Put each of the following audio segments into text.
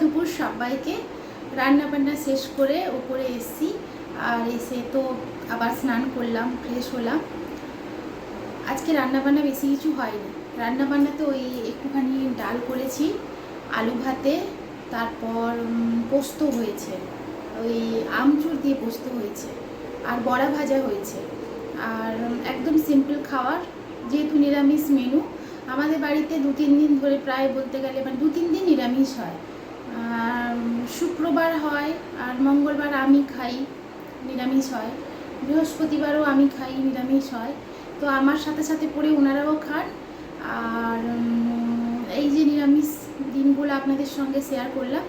দুপুর সবাইকে রান্না বান্না শেষ করে ওপরে এসছি। আর এসে তো আবার স্নান করলাম ফ্রেশ হলাম। আজকে রান্না বান্না বেশি কিছু হয়নি। রান্না বান্নাতে ওই একটুখানি ডাল করেছি, আলু ভাতে, তারপর পোস্ত হয়েছে। ওই আমচুর দিয়ে পোস্ত হয়েছে আর বড়া ভাজা হয়েছে। আর একদম সিম্পল খাওয়ার, যেহেতু নিরামিষ মেনু আমাদের বাড়িতে দু তিন দিন ধরে প্রায় বলতে গেলে মানে দু তিন দিন নিরামিষ হয়। শুক্রবার হয় আর মঙ্গলবার আমি খাই, নিরামিষ হয়। বৃহস্পতিবারও আমি খাই, নিরামিষ হয়। তো আমার সাথে সাথে পড়ে ওনারাও খান। আর এই যে নিরামিষ দিনগুলো আপনাদের সঙ্গে শেয়ার করলাম।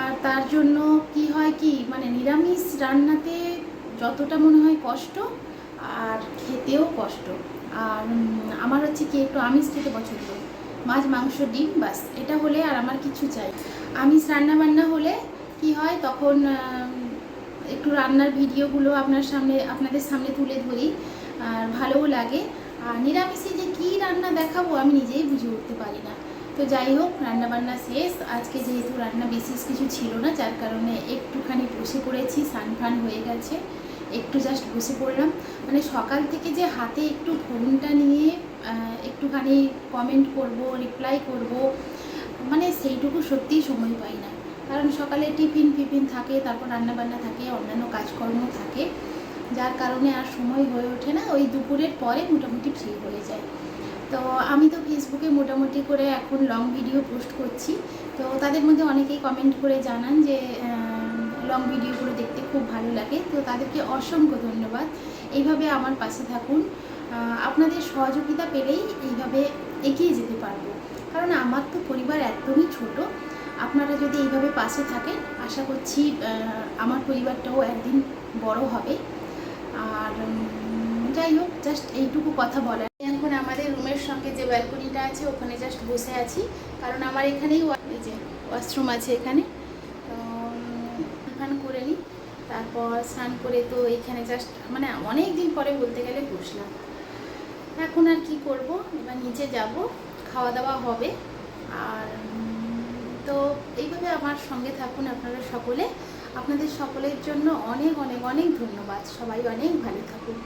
আর তার জন্য কি হয় কি মানে নিরামিষ রান্নাতে যতটা মনে হয় কষ্ট আর খেতেও কষ্ট। আর আমার হচ্ছে কি একটু আমিষ খেতে পছন্দ। মাছ, মাংস, ডিম, বাস। এটা হলে আর আমার কিছু চাই। আমিষ রান্না বান্না হলে কি হয়, তখন একটু রান্নার ভিডিওগুলো আপনার সামনে, আপনাদের সামনে তুলে ধরি, আর ভালোও লাগে। আর নিরামিষে যে কী রান্না দেখাবো আমি নিজেই বুঝে উঠতে পারি না। তো যাই হোক রান্নাবান্না শেষ। আজকে যেহেতু রান্না বিশেষ কিছু ছিল না, যার কারণে একটুখানি বসে পড়েছি সান ফান হয়ে গেছে। একটু জাস্ট বসে পড়লাম। মানে সকাল থেকে যে হাতে একটু ফোনটা নিয়ে একটুখানি কমেন্ট করব রিপ্লাই করব মানে সেইটুকু সত্যিই সময় পাই না। কারণ সকালে টিফিন ফিফিন থাকে, তারপর রান্না বান্না থাকে, অন্যান্য কাজকর্ম থাকে। যার কারণে আর সময় হয়ে ওঠে না, ওই দুপুরের পরে মোটামুটি ফ্রি হয়ে যায়। তো আমি তো ফেসবুকে মোটামুটি করে এখন লং ভিডিও পোস্ট করছি। তো তাদের মধ্যে অনেকেই কমেন্ট করে জানান যে লং ভিডিওগুলো দেখতে খুব লাগে, তো তাদেরকে অসংখ্য ধন্যবাদ। এইভাবে আমার পাশে থাকুন। আপনাদের সহযোগিতা পেলেই এইভাবে এগিয়ে যেতে পারব। কারণ আমার তো পরিবার একদমই ছোট। আপনারা যদি এইভাবে পাশে থাকেন, আশা করছি আমার পরিবারটাও একদিন বড় হবে। আর যাই হোক জাস্ট এইটুকু কথা বলার। এখন আমাদের রুমের সঙ্গে যে ব্যালকনিটা আছে, ওখানে জাস্ট বসে আছি। কারণ আমার এখানেই যে ওয়াশরুম আছে এখানে। তো করে নিই। তারপর স্নান করে তো এইখানে জাস্ট মানে অনেক দিন পরে বলতে গেলে বসলাম। এখন আর কি করব? এবার নিচে যাব, খাওয়া দাওয়া হবে। আর তো এইভাবে আমার সঙ্গে থাকুন আপনারা সকলে। আপনাদের সকলের জন্য অনেক অনেক অনেক ধন্যবাদ। সবাই অনেক ভালো থাকুন